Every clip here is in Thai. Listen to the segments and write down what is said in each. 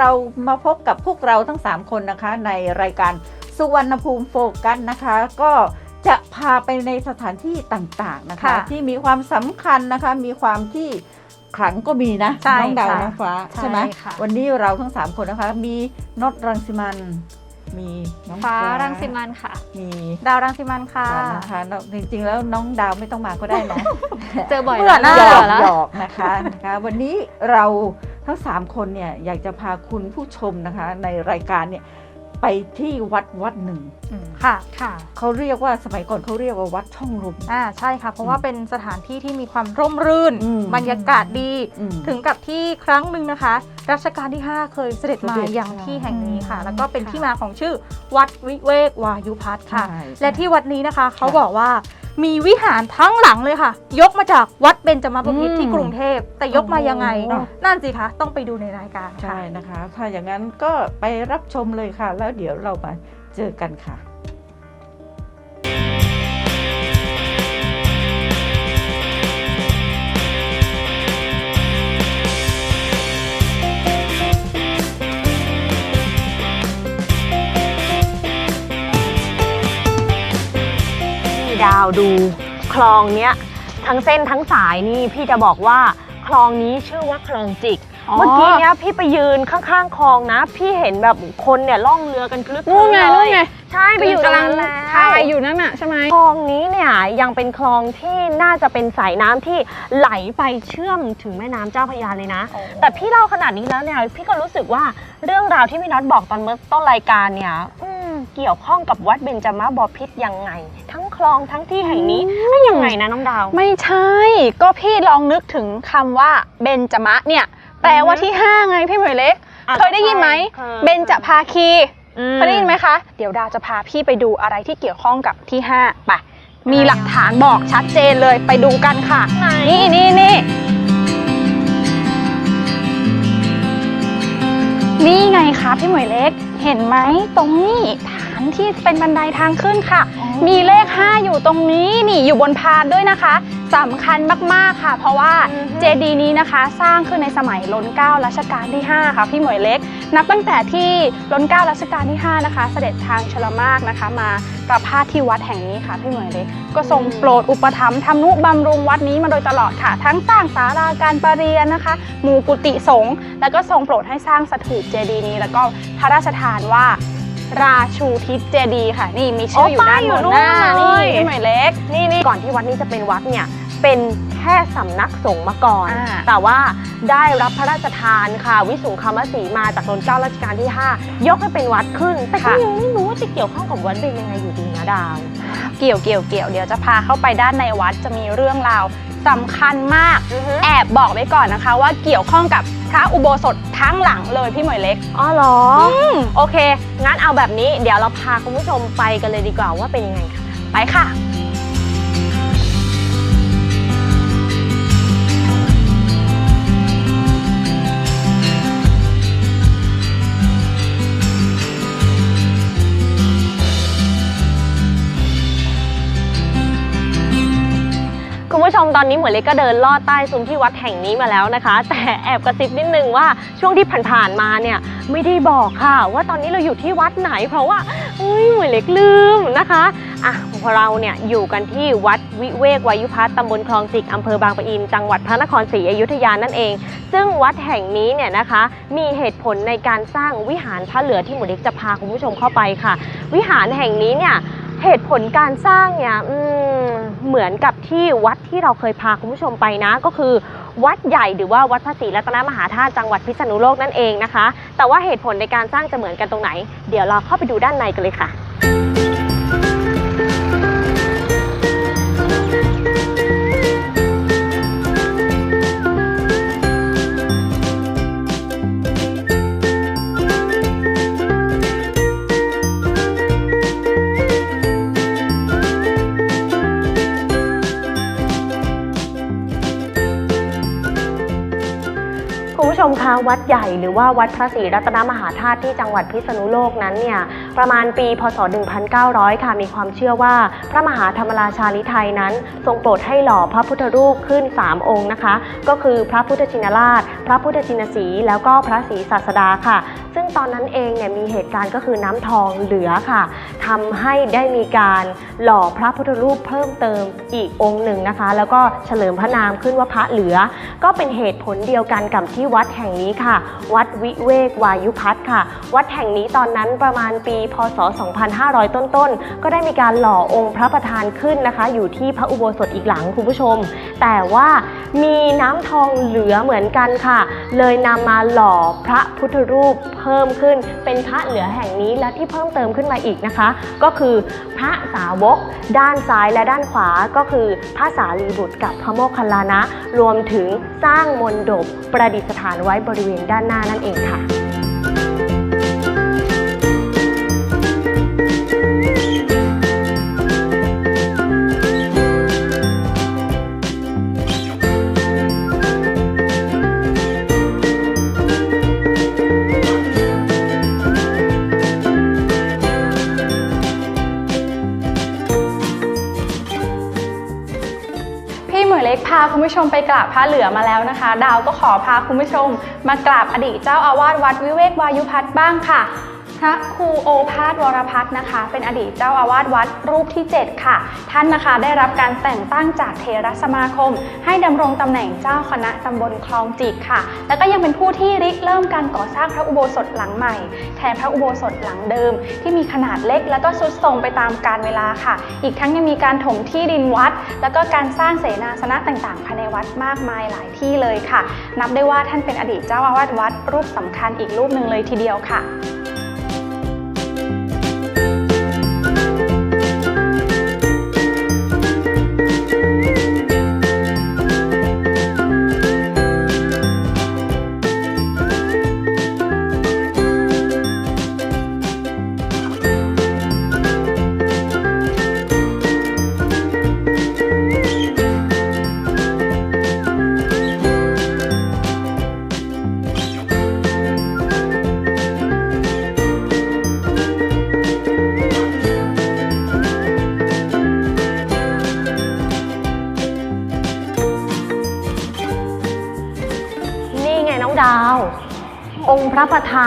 ดีค่ะวันนี้เรามาพบกับพวกเราทั้ง 3 คนนะคะ ในรายการสุวรรณภูมิโฟกัสนะคะ ก็จะพาไปในสถานที่ต่างๆนะคะ ค่ะที่มีความสำคัญนะคะ มีความที่ขลังก็มีนะใช่น้องดาวค่ะน้องฟ้าใช่ใช่ไหมค่ะ วันนี้เราทั้ง 3 คนนะคะ มีนดรังสิมันมีน้องฟ้ารังสิมันค่ะ มีดาวรังสิมันค่ะ ฟ้านะคะน้องจริงๆแล้วน้องดาวไม่ต้องมาก็ได้นะเจอบ่อยเบื่อหน้า หยเบื่ออกแล้วหยอกนะคะนะคะ วันนี้เรา ทั้ง 3 คนเนี่ยอยากจะพาคุณผู้ชมนะคะ ในรายการเนี่ยไปที่วัดวัดหนึ่งค่ะค่ะเขาเรียกว่าสมัยก่อนเขาเรียกว่าวัดช่องลมอ่าใช่ค่ะ เพราะว่าเป็นสถานที่ที่มีความร่มรื่นอืมบรรยากาศดีอืมถึงกับที่ครั้งหนึ่งนะคะ รัชกาลที่ 5 เคยเสด็จมาเสด็จอย่างที่แห่งนี้ค่ะอืมแล้วก็เป็นค่ะที่มาของชื่อวัดวิเวกวายุพัฒน์ค่ะใช่และที่วัดนี้นะคะเขาค่ะบอกว่า มีวิหารทั้งหลังเลยค่ะ ยกมาจากวัดเบญจมาบพิตรอืมที่กรุงเทพแต่ยกมายังไงโอ้โหนั่นสิคะต้องไปดูในรายการค่ะ ใช่นะคะ ถ้าอย่างนั้นก็ไปรับชมเลยค่ะ แล้วเดี๋ยวเรามาเจอกันค่ะ ดาวดู คลองเนี้ยทั้งเส้นทั้งสายนี่พี่จะบอกว่าคลองนี้ชื่อว่าคลองจิกอ๋อเมื่อกี้เนี้ยพี่ไปยืนข้างๆคลองนะ พี่เห็นแบบคนเนี่ยล่องเรือกันคลึกนู่นไงเลยนู่นไงใช่ไปอยู่ตรงกำลังนั้นแล้วทายอยู่นั่นน่ะใช่ไหมคลองนี้เนี่ยยังเป็นคลองที่น่าจะเป็นสายน้ำที่ไหลไปเชื่อมถึงแม่น้ำเจ้าพระยาเลยนะ แต่พี่เล่าขนาดนี้แล้วเนี่ยพี่ก็รู้สึกว่าเรื่องราวที่พี่น็อตบอกตอนเมื่อต้นรายการเนี่ยอืมเกี่ยวข้องกับวัดเบญจมาบพิตรยังไงทั้งค ลองทั้งที่แห่งนี้แล้วยังไงนะน้องดาว ไม่ใช่ ก็พี่ลองนึกถึงคำว่าเบญจมะเนี่ย แปลว่าที่ห้าไงพี่หมวยเล็กอะเคยได้ยินไหมเคยเบญจภาคีอืเคยได้ยินไหมคะ เดี๋ยวดาวจะพาพี่ไปดูอะไรที่เกี่ยวข้องกับที่ห้าไปมีหลักฐานบอกชัดเจนเลยไปดูกันค่ะไหนนี่นี่ นี่นี่ไงคะพี่หมวยเล็ก เห็นไหมตรงนี้ฐานที่เป็นบันไดทางขึ้นค่ะ มีเลข 5 อยู่ตรงนี้นี่อยู่บนพานด้วยนะคะสำคัญมากๆค่ะ เพราะว่าอือฮึเจดีย์นี้นะคะ สร้างขึ้นในสมัยล้นเกล้ารัชกาลที่ 5 ค่ะพี่หมวยเล็ก นับตั้งแต่ที่ล้นเกล้ารัชกาลที่ 5 นะคะ เสด็จทางชลมารนะคะ มาประพาสที่วัดแห่งนี้ค่ะพี่หมวยเล็กก็ทรงโปรดอุปถัมภ์ทำนุบำรุงวัดนี้มาโดยตลอดค่ะ ทั้งสร้างศาลาการประเรียนนะคะ หมู่กุฏิสงฆ์แล้วก็ทรงโปรดให้สร้างสถูปเจดีย์นี้ แล้วก็พระราชทานว่าราชูทิศเจดีย์ค่ะ นี่มีชื่ออยู่ด้านบนหน้าอ๋อป้ายอยู่นู่นเลยนี่พี่หมวยเล็กนี่นี่ก่อนที่วัดนี้จะเป็นวัดเนี่ย เป็นแค่สำนักสงฆ์มาก่อน อ่า แต่ว่าได้รับพระราชทานค่ะ วิสุงคามสีมาจากรนเก้ารัชกาลที่ 5 ยกให้เป็นวัดขึ้น แต่ก็ยังไม่รู้ว่าจะเกี่ยวข้องกับวัดเป็นยังไงอยู่ดีนะดาว เกี่ยวเกี่ยวเกี่ยวเดี๋ยวจะพาเข้าไปด้านในวัดจะมีเรื่องราวสำคัญมาก แอบบอกไว้ก่อนนะคะ ว่าเกี่ยวข้องกับพระอุโบสถทั้งหลังเลยพี่หมวยเล็ก อ๋อเหรออโอเค งั้นเอาแบบนี้ เดี๋ยวเราพาคุณผู้ชมไปกันเลยดีกว่าว่าเป็นยังไงค่ะ ไปค่ะคุ ตอนนี้เหมือนเล็กก็เดินลอดใต้ซุ้มที่วัดแห่งนี้มาแล้วนะคะ แต่แอบกระซิบนิดนึงว่าช่วงที่ผ่านๆมาเนี่ยไม่ได้บอกค่ะ ว่าตอนนี้เราอยู่ที่วัดไหน เพราะว่าเอ้ยเหมือนเล็กลืมนะคะอะเราเนี่ยอยู่กันที่วัดวิเวกวายุพัฒน์ตำบลคลองจิกอำเภอบางปะอิน จังหวัดพระนครศรีอยุธยานั่นเอง ซึ่งวัดแห่งนี้เนี่ยนะคะ มีเหตุผลในการสร้างวิหารพระเหลือที่หมูเล็กจะพาคุณผู้ชมเข้าไปค่ะ วิหารแห่งนี้เนี่ยเหตุผลการสร้างเนี่ยอืม เหมือนกับที่วัดที่เราเคยพาคุณผู้ชมไปนะ ก็คือวัดใหญ่หรือว่าวัดพระศรีรัตนมหาธาตุจังหวัดพิษณุโลกนั่นเองนะคะ แต่ว่าเหตุผลในการสร้างจะเหมือนกันตรงไหน เดี๋ยวเราเข้าไปดูด้านในกันเลยค่ะ วัดใหญ่หรือว่าวัดพระศรีรัตนมหาธาตุที่จังหวัดพิษณุโลกนั้นเนี่ยประมาณปี พศ 1900 ค่ะมีความเชื่อว่า พระมหาธรรมราชาลิไทยนั้น ทรงโปรดให้หล่อพระพุทธรูปขึ้น 3 องค์นะคะ ก็คือพระพุทธชินราช พระพุทธชินสี แล้วก็พระศรีศาสดาค่ะ ซึ่งตอนนั้นเองเนี่ยมีเหตุการณ์ก็คือน้ำทองเหลือค่ะทำให้ได้มีการหล่อพระพุทธรูปเพิ่มเติมอีกองค์หนึ่งนะคะ แล้วก็เฉลิมพระนามขึ้นว่าพระเหลือ ก็เป็นเหตุผลเดียวกันกับที่วัดแห่งนี้ค่ะ วัดวิเวกวายุพัฒน์ค่ะ วัดแห่งนี้ตอนนั้นประมาณปี พศ 2500 ต้นๆ ก็ได้มีการหล่อองค์พระประธานขึ้นนะคะ อยู่ที่พระอุโบสถอีกหลังคุณผู้ชม แต่ว่ามีน้ำทองเหลือเหมือนกันค่ะ เลยนำมาหล่อพระพุทธรูปเพิ่มขึ้น เป็นพระเหลือแห่งนี้และที่เพิ่มเติมขึ้นมาอีกนะคะ ก็คือพระสาวก ด้านซ้ายและด้านขวาก็คือพระสารีบุตรกับพระโมคคัลลานะ รวมถึงสร้างมนดบประดิษฐานไว้บริเวณด้านหน้านั่นเองค่ะ มไปกราบพระเหลือมาแล้วนะคะ ดาวก็ขอพาคุณผู้ชม มากราบอดีตเจ้าอาวาสวัดวิเวกวายุพัฒน์บ้างค่ะ ระครูโอภาสวรพัฒน์นะคะ เป็นอดีตเจ้าอาวาสวัดรูปที่ 7 ค่ะ ท่านนะคะได้รับการแต่งตั้งจากเทรสมาคม ให้ดำรงตำแหน่งเจ้าคณะตำบลคลองจิกค่ะ แล้วก็ยังเป็นผู้ที่ริเริ่มการก่อสร้างพระอุโบสถหลังใหม่ แทนพระอุโบสถหลังเดิม ที่มีขนาดเล็ก แล้วก็ทรุดโทรมไปตามกาลเวลาค่ะ อีกทั้งยังมีการถมที่ดินวัด แล้วก็การสร้างเสนาสนะต่างๆภายในวัดมากมายหลายที่เลยค่ะ นับได้ว่าท่านเป็นอดีตเจ้าอาวาสวัดรูปสำคัญอีกรูปหนึ่งเลยทีเดียวค่ะ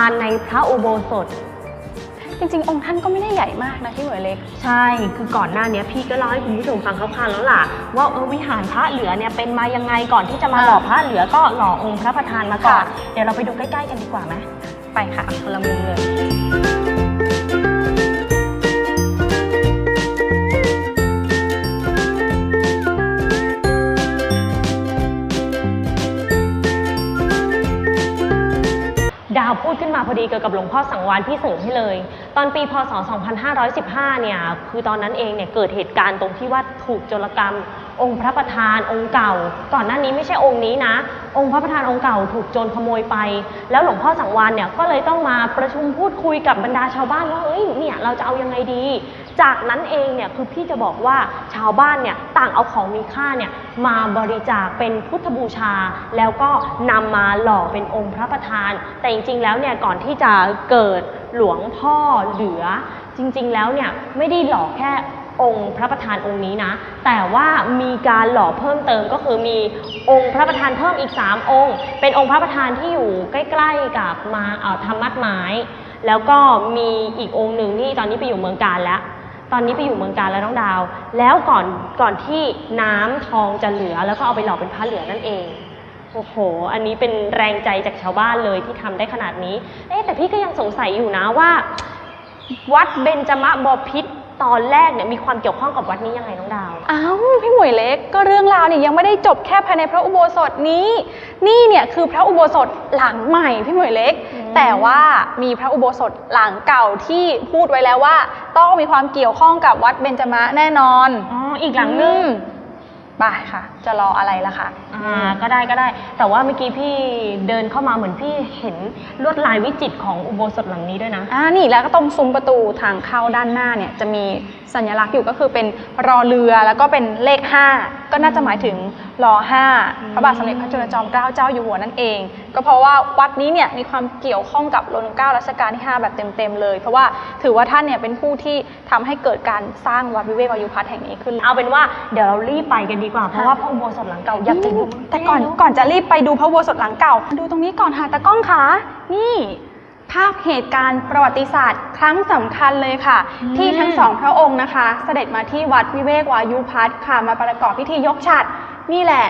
านในพระอุโบสถ จริงๆ องค์ท่านก็ไม่ได้ใหญ่มากนะพี่เหมยเล็ก ใช่ คือก่อนหน้าเนี้ยพี่ก็เล่าให้คุณผู้ชมฟังคร่าวๆแล้วล่ะ ว่าเออวิหารพระเหลือเนี่ยเป็นมายังไงก่อนที่จะมาหล่อพระเหลือก็หล่อองค์พระประธานมาก่อนค่ะเดี๋ยวเราไปดูใกล้ๆกันดีกว่าไหมไปค่ะคนละมุมเลย เกี่ยวกับหลวงพ่อสังวานพี่เสริมให้เลย ตอนปีพศ 2515 เนี่ยคือตอนนั้นเองเนี่ยเกิดเหตุการณ์ตรงที่ว่าถูกโจรกรรม องค์พระประธานองค์เก่า ก่อนหน้านี้ไม่ใช่องค์นี้นะ องค์พระประธานองค์เก่าถูกโจรขโมยไป แล้วหลวงพ่อสังวานเนี่ยก็เลยต้องมาประชุมพูดคุยกับบรรดาชาวบ้านว่าเอ้ยเนี่ยเราจะเอายังไงดี จากนั้นเองเนี่ยคือพี่จะบอกว่าชาวบ้านเนี่ยต่างเอาของมีค่าเนี่ยมาบริจาคเป็นพุทธบูชา แล้วก็นำมาหล่อเป็นองค์พระประธาน แต่จริงๆแล้วเนี่ยก่อนที่จะเกิดหลวงพ่อเหลือ จริงๆแล้วเนี่ยไม่ได้หล่อแค่องค์พระประธานองค์นี้นะ แต่ว่ามีการหล่อเพิ่มเติมก็คือมีองค์พระประธานเพิ่มอีก 3 องค์ เป็นองค์พระประธานที่อยู่ใกล้ๆกับมาธรรมัดไม้ แล้วก็มีอีกองค์หนึ่งที่ตอนนี้ไปอยู่เมืองการแล้ว ตอนนี้ไปอยู่เมืองการแล้วน้องดาว แล้วก่อนก่อนที่น้ำทองจะเหลือแล้วก็เอาไปหล่อเป็นพระเหลือนั่นเองโอ้โห อันนี้เป็นแรงใจจากชาวบ้านเลยที่ทำได้ขนาดนี้ เอ๊แต่พี่ก็ยังสงสัยอยู่นะว่า วัดเบญจมบพิษ ตอนแรกเนี่ยมีความเกี่ยวข้องกับวัดนี้ยังไงน้องดาว อ้าวพี่หมวยเล็กก็เรื่องราวเนี่ยยังไม่ได้จบแค่ภายในพระอุโบสถนี้ นี่เนี่ยคือพระอุโบสถหลังใหม่พี่หมวยเล็ก อืม แต่ว่ามีพระอุโบสถหลังเก่าที่พูดไว้แล้วว่า ต้องมีความเกี่ยวข้องกับวัดเบญจมะแน่นอน อ๋ออีกหลังนึง อืม ไปค่ะ จะรออะไรล่ะคะอ่าก็ได้ก็ได้ แต่ว่าเมื่อกี้พี่เดินเข้ามาเหมือนพี่เห็นลวดลายวิจิตรของอุโบสถหลังนี้ด้วยนะ อ่านี่แล้วก็ตรงซุ้มประตูทางเข้าด้านหน้าเนี่ยจะมีสัญลักษณ์อยู่ก็คือเป็นรอเรือแล้วก็เป็นเลข 5 ก็น่าจะหมายถึงร5พระบาทสมเด็จพระจุลจอมเกล้าเจ้าอยู่หัวนั่นเอง ก็เพราะว่าวัดนี้เนี่ยมีความเกี่ยวข้องกับรนเก้ารัชกาลที่ 5 แบบเต็มๆเลย เพราะว่าถือว่าท่านเนี่ยเป็นผู้ที่ทำให้เกิดการสร้างวัดวิเวกวายุพัฒน์แห่งนี้ขึ้น เอาเป็นว่าเดี๋ยวเรารีบไปกันดีกว่าเพราะว่าพระอุโบสถหลังเก่าอยากจะดูแต่ก่อนก่อนจะรีบไปดูพระอุโบสถหลังเก่า ดูตรงนี้ก่อนค่ะตะกล้องคะนี่ภาพเหตุการณ์ประวัติศาสตร์ครั้งสำคัญเลยค่ะ ที่ทั้งสองพระองค์นะคะ เสด็จมาที่วัดวิเวกวายุพัฒน์ค่ะมาประกอบพิธียกฉัตร นี่แหละ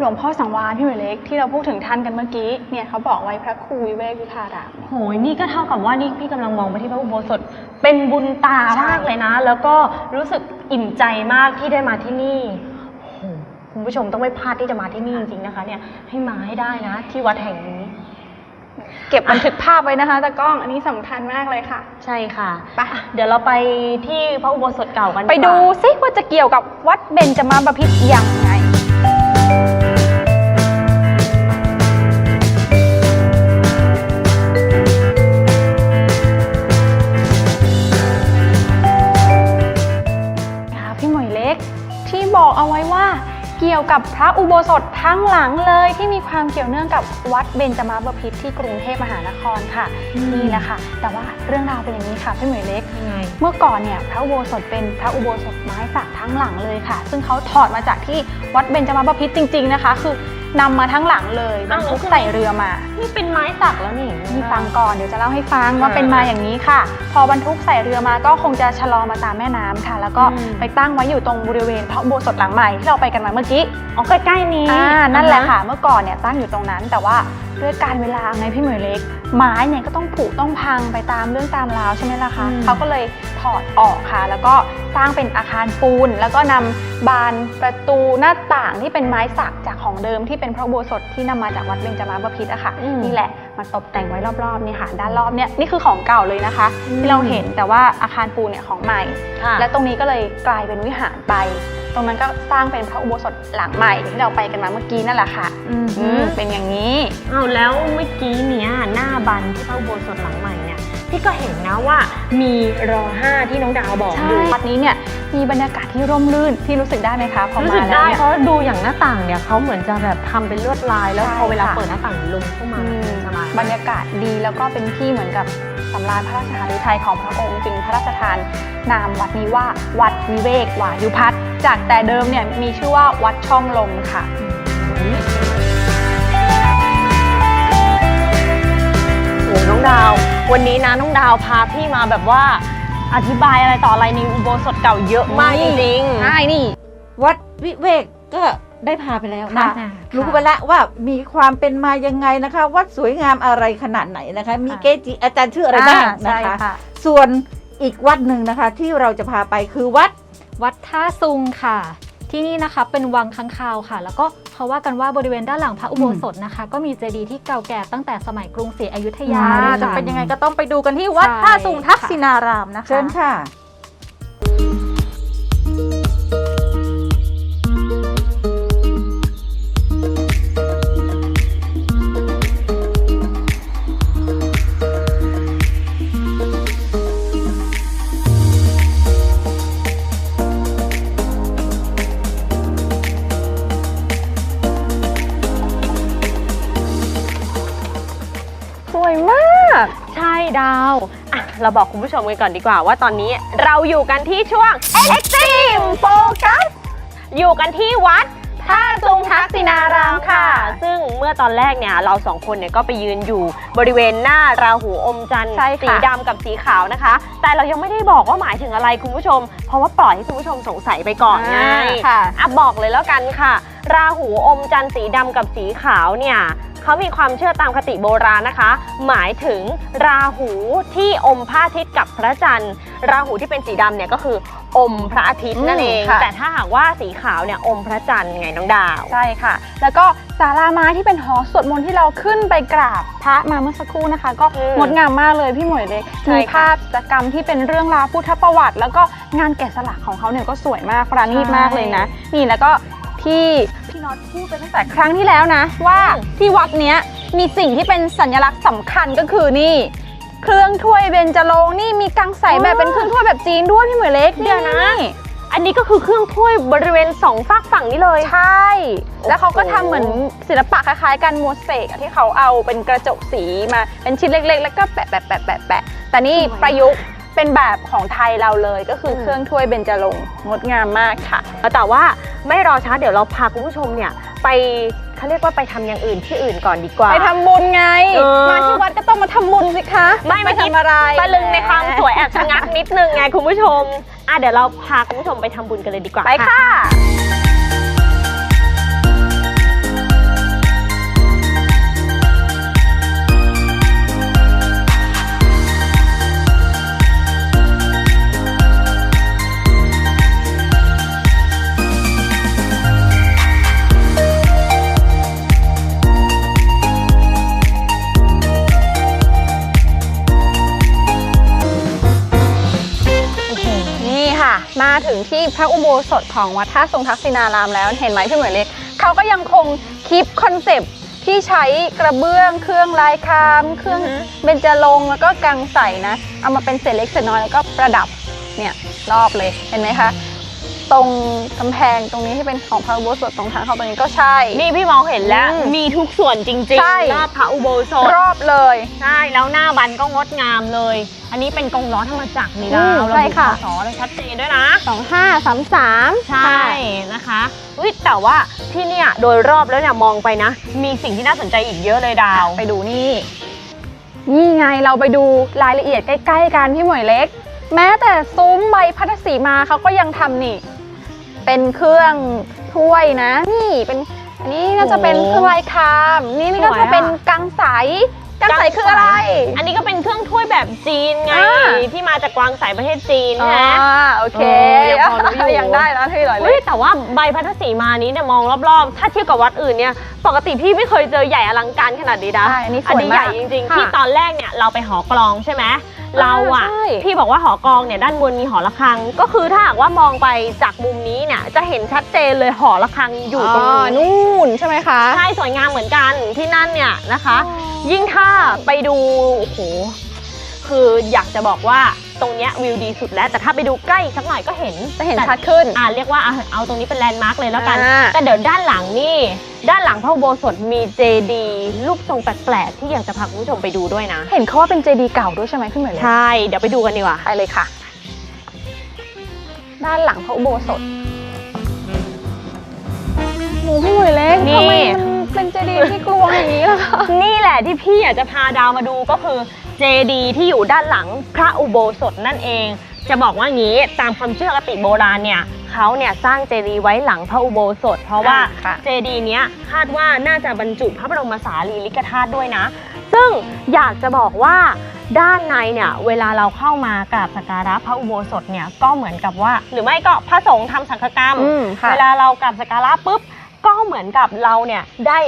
หลวงพ่อสังวานพี่หมวยเล็กที่เราพูดถึงท่านกันเมื่อกี้เนี่ยเขาบอกไว้พระครูวิเวกวิภาราม โหยนี่ก็เท่ากับว่านี่พี่กำลังมองไปที่พระอุโบสถเป็นบุญตาใช่ มากเลยนะ แล้วก็รู้สึกอิ่มใจมากที่ได้มาที่นี่โอ้โหคุณผู้ชมต้องไม่พลาดที่จะมาที่นี่จริงๆนะคะ เนี่ยให้มาให้ได้นะ ที่วัดแห่งนี้ เก็บบันทึกภาพไว้นะคะตะกล้องอันนี้สำคัญมากเลยค่ะ ใช่ค่ะไป อะ เดี๋ยวเราไปที่พระอุโบสถเก่ากันไปดูกว่าซิว่าจะเกี่ยวกับวัดเบญจมาบพิตรยังไง หมวยเล็ก ที่บอกเอาไว้ว่าเกี่ยวกับพระอุโบสถทั้งหลังเลยที่มีความเกี่ยวเนื่องกับวัดเบญจมาบพิตรที่กรุงเทพมหานครค่ะอืมนี่แหละค่ะ แต่ว่าเรื่องราวเป็นอย่างนี้ค่ะพี่หมวยเล็ก ยังไง เมื่อก่อนเนี่ยพระอุโบสถเป็นพระอุโบสถไม้สักทั้งหลังเลยค่ะ ซึ่งเขาถอดมาจากที่วัดเบญจมาบพิตรจริง ๆนะคะ คือนำมาทั้งหลังเลยบรรทุกใส่เรือมา นี่เป็นไม้สักแล้วนี่นี่ฟังก่อนเดี๋ยวจะเล่าให้ฟังว่าเป็นมาอย่างนี้ค่ะ พอบรรทุกใส่เรือมาก็คงจะชะลอมาตามแม่น้ำค่ะ แล้วก็อืมไปตั้งไว้อยู่ตรงบริเวณพระอุโบสถหลังใหม่ที่เราไปกันมาเมื่อกี้อ๋อใกล้ๆนี้อ่านั่นแหละค่ะ เมื่อก่อนเนี่ยตั้งอยู่ตรงนั้นแต่ว่า ด้วยการเวลาไงพี่เหมยเล็ก ไม้เนี่ยก็ต้องผุต้องพังไปตามเรื่องตามราวใช่ไหมล่ะคะอืมเขาก็เลยถอดออกค่ะ แล้วก็สร้างเป็นอาคารปูน แล้วก็นำบานประตูหน้าต่างที่เป็นไม้สักจากของเดิมที่เป็นพระอุโบสถที่นำมาจากวัดเบญจมาบพิตรอะค่ะอืมนี่แหละ มาตกแต่งไว้รอบๆนี่ค่ะด้านรอบเนี่ยนี่คือของเก่าเลยนะคะอืมที่เราเห็นแต่ว่าอาคารปูนเนี่ยของใหม่ ค่ะและตรงนี้ก็เลยกลายเป็นวิหารไป ตรงนั้นก็สร้างเป็นพระอุโบสถหลังใหม่ที่เราไปกันมาเมื่อกี้นั่นแหละค่ะอืมอืมเป็นอย่างนี้ เอาแล้วเมื่อกี้เนี้ยหน้าบันที่พระอุโบสถหลังใหม่เนี่ย พี่ก็เห็นนะว่ามีรอห้าที่น้องดาวบอกอยู่วัดนี้เนี่ยมีบรรยากาศที่ร่มรื่นที่รู้สึกได้ไหมคะพอรู้มาสึกแล้วได้เนี่ย เพราะดูอย่างหน้าต่างเนี่ยเขาเหมือนจะแบบทำเป็นลวดลายแล้วใช่พอเวลาค่ะ เปิดหน้าต่างลมเข้ามาอืมสบายบรรยากาศดีแล้วก็เป็นที่เหมือนกับสำราญพระราชหฤทัยของพระองค์จึงพระราชทานนามวัดนี้ว่าวัดวิเวกวายุพัฒน์จากแต่เดิมเนี่ยมีชื่อว่าวัดช่องลมค่ะ โอ้น้องดาว วันนี้นะน้องดาวพาพี่มาแบบว่าอธิบายอะไรต่ออะไรในอุโบสถเก่าเยอะมากจริงๆใช่นี่ วัดวิเวกก็ได้พาไปแล้วนะค่ะรู้ไปแล้วว่ามีความเป็นมายังไงนะคะ วัดสวยงามอะไรขนาดไหนนะคะ มีเกจิอาจารย์ชื่ออะไรบ้างใช่นะคะค่ะส่วนอีกวัดหนึ่งนะคะที่เราจะพาไปคือวัดวัดท่าซุงค่ะ ที่นี่นะคะเป็นวังค้างคาวค่ะ แล้วก็เขาว่ากันว่าบริเวณด้านหลังพระอุโบสถนะคะ ก็มีเจดีย์ที่เก่าแก่ตั้งแต่สมัยกรุงศรีอยุธยาอืมเลยจะค่ะเป็นยังไงก็ต้องไปดูกันที่วัดใช่ท่าซุงทักษินารามนะคะ เชิญค่ะ เราบอกคุณผู้ชมกันก่อนดีกว่าว่าตอนนี้เราอยู่กันที่ช่วง Extreme Focus อยู่กันที่วัดท่าซุงทักษินารามค่ะ ซึ่งเมื่อตอนแรกเนี่ยเราสองคนเนี่ยก็ไปยืนอยู่บริเวณหน้าราหูอมจันทร์ใช่ค่ะสีดำกับสีขาวนะคะ แต่เรายังไม่ได้บอกว่าหมายถึงอะไรคุณผู้ชม เพราะว่าปล่อยให้คุณผู้ชมสงสัยไปก่อนไงค่ะอะบอกเลยแล้วกันค่ะ ราหูอมจันทร์สีดำกับสีขาวเนี่ย เขามีความเชื่อตามคติโบราณนะคะ หมายถึงราหูที่อมพระอาทิตย์กับพระจันทร์ ราหูที่เป็นสีดำเนี่ยก็คืออมพระอาทิตย์นั่นเองอืมค่ะ แต่ถ้าหากว่าสีขาวเนี่ยอมพระจันทร์ไงน้องดาว ใช่ค่ะ แล้วก็ศาลาไม้ที่เป็นหอสวดมนต์ที่เราขึ้นไปกราบพระมาเมื่อสักครู่นะคะ ก็อืมงดงามมากเลยพี่หมวยเล็กใช่มีค่ะ ภาพกิจกรรมที่เป็นเรื่องราวพุทธประวัติ แล้วก็งานแกะสลักของเขาเนี่ยก็สวยมากประณีตมากเลยนะ นี่แล้วก็ที่ พี่น็อตพูดไปตั้งแต่ครั้งที่แล้วนะ ว่าที่วัดเนี้ยมีสิ่งที่เป็นสัญลักษณ์สำคัญก็คือนี่ เครื่องถ้วยเบญจรงค์นี่มีกังใสแบบเป็นเครื่องถ้วยแบบจีนด้วยพี่หมวยเล็กเดี๋ยวนะ อันนี้ก็คือเครื่องถ้วยบริเวณสองฝากฝั่งนี้เลย ใช่ แล้วเขาก็โอ้โหทำเหมือนศิลปะคล้ายๆกันโมเสกอะที่เขาเอาเป็นกระจกสีมาเป็นชิ้นเล็กๆ แล้วก็แปะแปะแปะแปะแปะแต่นี่ประยุกต์ เป็นแบบของไทยเราเลยก็คือเครื่องถ้วยเบญจรงค์งดงามมากค่ะ แต่ว่าไม่รอช้าเดี๋ยวเราพาคุณผู้ชมเนี่ย ไปเขาเรียกว่าไปทำอย่างอื่นที่อื่นก่อนดีกว่า ไปทำบุญไง เออ มาที่วัดก็ต้องมาทำบุญสิคะไม่ไปเมื่อกี้ทำอะไรตะลึงในความสวยแอบชะงักนิดนึงไงคุณผู้ชมอะเดี๋ยวเราพาคุณผู้ชมไปทำบุญกันเลยดีกว่า ไปค่ะ พระอุโบสถของวัดท่าทรงทักษิณารามแล้วเห็นไหมพี่เหมยเล็กเขาก็ยังคงคีปคอนเซปต์ที่ใช้กระเบื้องเครื่องลายคราม เครื่องเบญจรงค์แล้วก็กังใสนะ เอามาเป็นเศษเล็กเศษน้อยแล้วก็ประดับเนี่ยรอบเลยเห็นไหมคะ ตรงกำแพงตรงนี้ที่เป็นของพระอุโบสถตรงทางเข้าตรงนี้ก็ใช่ นี่พี่มองเห็นแล้ว อืมมีทุกส่วนจริงใช่ ๆรอบพระอุโบสถรอบเลย ใช่แล้วหน้าบันก็งดงามเลย อันนี้เป็นกรงล้อธรรมจักรนี่อืดามวใช่ค่ะระบุพศเลยชัดเจนด้วยนะ 2533 ใช่นะคะอุ๊ยแต่ว่าที่เนี่ยโดยรอบแล้วเนี่ยมองไปนะ มีสิ่งที่น่าสนใจอีกเยอะเลยดาว ไปดูนี่ นี่ไงเราไปดูรายละเอียดใกล้ ๆกันพี่หมวยเล็ก แม้แต่ซุ้มใบพัดสีมาเขาก็ยังทำนี่ เป็นเครื่องถ้วยนะ นี่เป็นอันนี้น่าจะเป็นโอ้เครื่องลายคราม นี่นี่ก็สวยจะอะ เป็นกังใสกังใสคืออะไร อันนี้ก็เป็นเครื่องถ้วยแบบจีนไง อ่า ที่มาจากกวางสายประเทศจีนอ๋อนะ โอเคเออยังพอรู้อยู่ ยังได้นะพี่หลอยเฮ้เล็ยกแต่ว่าใบพัทสีมานี้เนี่ยมองรอบๆ ถ้าเทียบกับวัดอื่นเนี่ย ปกติพี่ไม่เคยเจอใหญ่อลังการขนาดนี้นะ ใช่อันนี้สอันวยนี้มาใหญ่กจริงๆค่ะที่ตอนแรกเนี่ยเราไปหอกลองใช่ไหมเราอะใช่ พี่บอกว่าหอกลองเนี่ยด้านบนมีหอระฆัง ก็คือถ้าหากว่ามองไปจากมุมนี้เนี่ยจะเห็นชัดเจนเลยหอระฆังอยู่ตรงอ๋อนู้น นู่นใช่ไหมคะ ใช่สวยงามเหมือนกันที่นั่นเนี่ยนะคะ ยิ่งถ้าไปดูโอ้โหคืออยากจะบอกว่าตรงเนี้ยวิวดีสุดแล้ว แต่ถ้าไปดูใกล้สักหน่อยก็เห็นจะเห็นแต่ชัดขึ้นอ่าเรียกว่าเอาเอาตรงนี้เป็นแลนด์มาร์กเลยแล้วกันอ่าแต่เดี๋ยวด้านหลังนี่ ด้านหลังพระอุโบสถมีเจดีรูปทรงแปลกๆที่อยากจะพาคุณผู้ชมไปดูด้วยนะ เห็นเขาว่าเป็นเจดีย์เก่าด้วยใช่ไหมพี่เหมยเล็กใช่เดี๋ยวไปดูกันดีกว่าไปเลยค่ะ ด้านหลังพระอุโบสถ หมูพี่หมวยเล็กนี่ ทำไมมันเป็นเจดีย์ที่กลวงอย่างนี้ล่ะคะนี่แหละที่พี่อยากจะพาดาวมาดูก็คือเจดีที่อยู่ด้านหลังพระอุโบสถนั่นเอง จะบอกว่างี้ตามความเชื่อคติโบราณเนี่ยเขาเนี่ยสร้างเจดีย์ไว้หลังพระอุโบสถ เพราะว่าอ่าค่ะ เจดีย์เนี้ยคาดว่าน่าจะบรรจุพระบรมสารีริกธาตุด้วยนะ ซึ่งอยากจะบอกว่าด้านในเนี่ยเวลาเราเข้ามากราบสักการะพระอุโบสถเนี่ยก็เหมือนกับว่า หรือไม่ก็พระสงฆ์ทำสังฆกรรม อืมค่ะ เวลาเรากราบสักการะปุ๊บ ก็เหมือนกับเราเนี่ยได้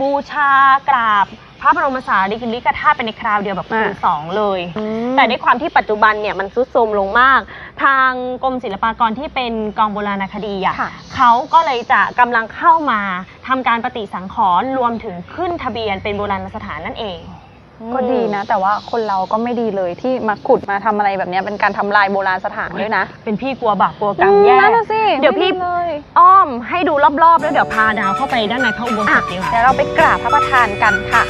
บูชากราบพระบรมสารีริกธาตุไปในคราวเดียวแบบคูณอ่าสองเลยอืมแต่ด้วยความที่ปัจจุบันเนี่ยมันซุดโทรมลงมาก ทางกรมศิลปากรที่เป็นกองโบราณคดีอะค่ะเขาก็เลยจะกำลังเข้ามาทำการปฏิสังขรณ์รวมถึงขึ้นทะเบียนเป็นโบราณสถานนั่นเอง ก็ดีนะ แต่ว่าคนเราก็ไม่ดีเลยที่มาขุดมาทำอะไรแบบเนี้ยเป็นการทำลายโบราณสถานด้วยนะเป็นพี่กลัวบาปกลัวกรรมแย่ นั่นน่ะสิเดี๋ยวพี่ ไม่เลยอ้อมให้ดูรอบๆ แล้วเดี๋ยวพาดาวเข้าไปด้านในพระอุโบสอะถดีกว่า เดี๋ยวเราไปกราบพระประธานกันค่ะ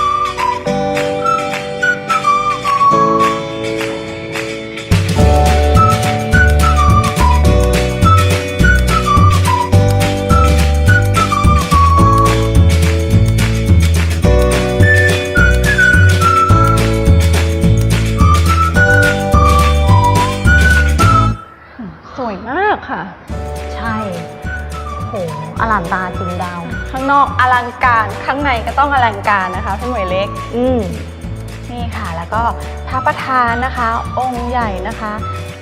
นอกอลังการข้างในก็ต้องอลังการนะคะพี่หมวยเล็ก อืมนี่ค่ะ แล้วก็พระประธานนะคะ องค์ใหญ่นะคะ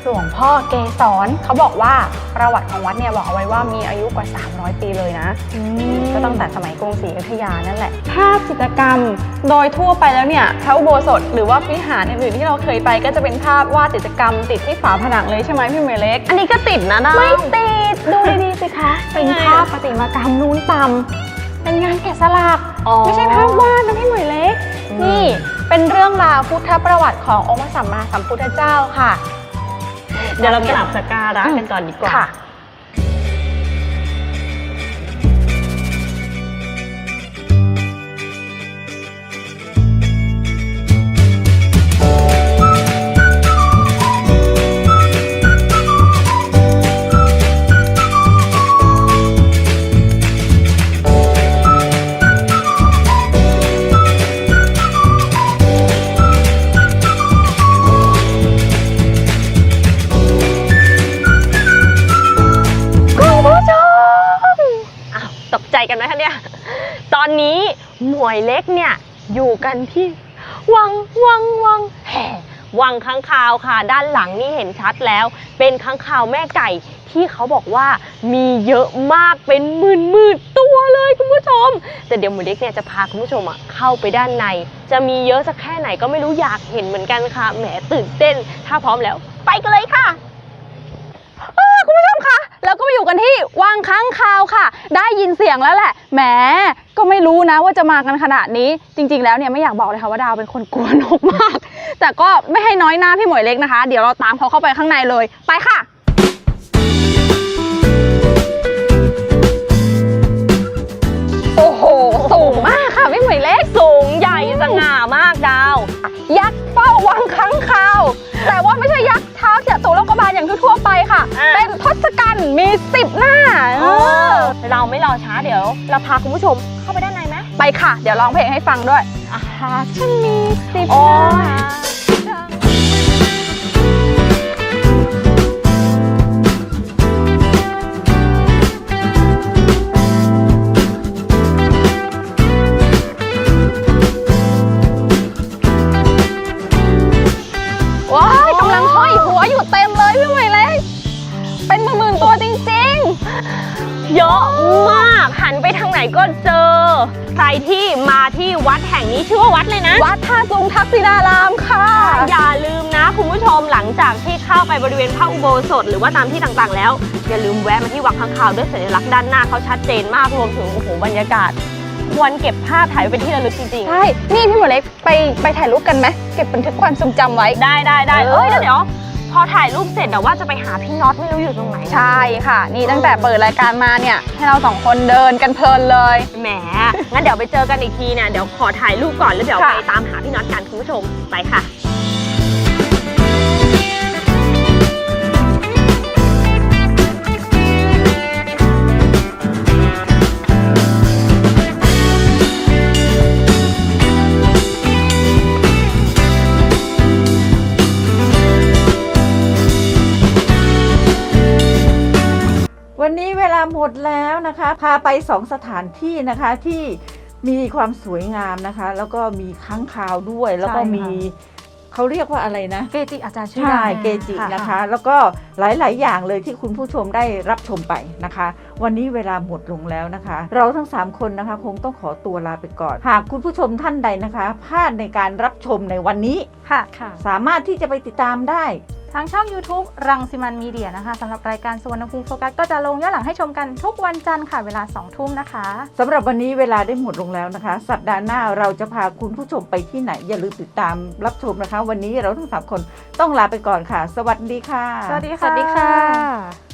หลวงพ่อเกศรเขาบอกว่าประวัติของวัดเนี่ยบอกเอาไว้ว่ามีอายุกว่า 300 ปีเลยนะก็ตั้งแต่สมัยกรุงศรีอยุธยานั่นแหละภาพจิตรกรรมโดยทั่วไปแล้วเนี่ยพระอุโบสถหรือว่าวิหารอื่นๆที่เราเคยไปก็จะเป็นภาพวาดจิตรกรรม ติดที่ฝาผนังเลยใช่ไหมพี่เมย์เล็ก อันนี้ก็ติดนะดาวไม่ติดดูดีๆสิคะเป็นภาพประติมากรรมนูนต่ำ เป็นงานแกะสลัก อ๋อ ไม่ใช่ภาพวาดนะพี่หมวยเล็กอืมนี่เป็นเรื่องราวพุทธประวัติขององค์พระสัมมาสัมพุทธเจ้าค่ะ เดี๋ยวเรากราบสักการะกันก่อนดีกว่า ค่ะ มวยเล็กเนี่ยอยู่กันที่วังวังวังแห่วังค้างคาวค่ะ ด้านหลังนี่เห็นชัดแล้ว เป็นค้างคาวแม่ไก่ที่เขาบอกว่ามีเยอะมากเป็นหมื่นหมื่นตัวเลยคุณผู้ชม แต่เดี๋ยวหมูเล็กเนี่ยจะพาคุณผู้ชมอะเข้าไปด้านใน จะมีเยอะสักแค่ไหนก็ไม่รู้อยากเห็นเหมือนกันค่ะแหมตื่นเต้น ถ้าพร้อมแล้ว ไปกันเลยค่ะคุณผู้ชมคะ แล้วก็มาอยู่กันที่วังค้างคาวค่ะ ได้ยินเสียงแล้วแหละแหมก็ไม่รู้นะว่าจะมากันขนาดนี้ จริง ๆ แล้วเนี่ยไม่อยากบอกเลยค่ะว่าดาวเป็นคนกลัวนกมาก แต่ก็ไม่ให้น้อยหน้าพี่หมวยเล็กนะคะ เดี๋ยวเราตามเขาเข้าไปข้างในเลยไปค่ะโอ้โหสูงมากค่ะพี่หมวยเล็กสูงใหญ่สง่ามากดาว ยักษ์เฝ้าวังค้างคาว บาลอย่างทั่วๆไปค่ะ อ่าเป็นทศกัณฐ์มีสิบหน้าเออเราไม่รอช้าเดี๋ยว เราพาคุณผู้ชมเข้าไปด้านในไหมไปค่ะ เดี๋ยวร้องเพลงให้ฟังด้วยหากฉันมีสิบโอ้หน้า ว่าวัดเลยนะๆวัดท่าซุงทักษิณารามค่ะ อย่าลืมนะ คุณผู้ชมหลังจากที่เข้าไปบริเวณพระอุโบสถหรือว่าตามที่ต่างๆ แล้ว อย่าลืมแวะมาที่วังค้างคาวด้วยสัญลักษณ์ด้านหน้าเขาชัดเจนมากรวมถึงโอ้โหบรรยากาศควรเก็บภาพถ่ายไว้เป็นที่ระลึกจริงใช่ นี่พี่หมวยเล็กไปไปถ่ายรูปกันไหม เก็บบันทึกความทรงจำไว้ๆได้ได้ได้เออเอ้ยแล้วเดี๋ยว พอถ่ายรูปเสร็จเดี๋ยวว่าจะไปหาพี่น็อตไม่รู้อยู่ตรงไหนนะใช่ค่ะ นี่ตั้งแต่เปิดรายการมาเนี่ย ให้เราสองคนเดินกันเพลินเลย แหม งั้นเดี๋ยวไปเจอกันอีกทีเนี่ยเดี๋ยวขอถ่ายรูปก่อนแล้วเดี๋ยวค่ะไปตามหาพี่น็อตกันคุณผู้ชม ไปค่ะ ดแล้วนะคะ พาไปสองสถานที่นะคะที่มีความสวยงามนะคะ แล้วก็มีค้างคาวด้วย แล้วก็ใช่ค่ะมีเขาเรียกว่าอะไรนะ เกจิอาจารย์ชื่อใช่ดังเกจินะคะ แล้วก็หลาย ๆ อย่างเลยที่คุณผู้ชมได้รับชมไปนะคะ วันนี้เวลาหมดลงแล้วนะคะ เราทั้ง 3 คนนะคะ คงต้องขอตัวลาไปก่อน หากคุณผู้ชมท่านใดนะคะพลาดในการรับชมในวันนี้ค่ะค่ะสามารถที่จะไปติดตามได้ ทางช่อง YouTube รังสิมันมีเดียนะคะสำหรับรายการสวนภูมิโฟกัสก็จะลงย้อนหลังให้ชมกันทุกวันจันทร์ค่ะเวลา 2 ทุ่มนะคะสำหรับวันนี้เวลาได้หมดลงแล้วนะคะ สัปดาห์หน้าเราจะพาคุณผู้ชมไปที่ไหน อย่าลืมติดตามรับชมนะคะ วันนี้เราทั้งสามคนต้องลาไปก่อนค่ะ สวัสดีค่ะ สวัสดีสค่ะวัสดีค่ะ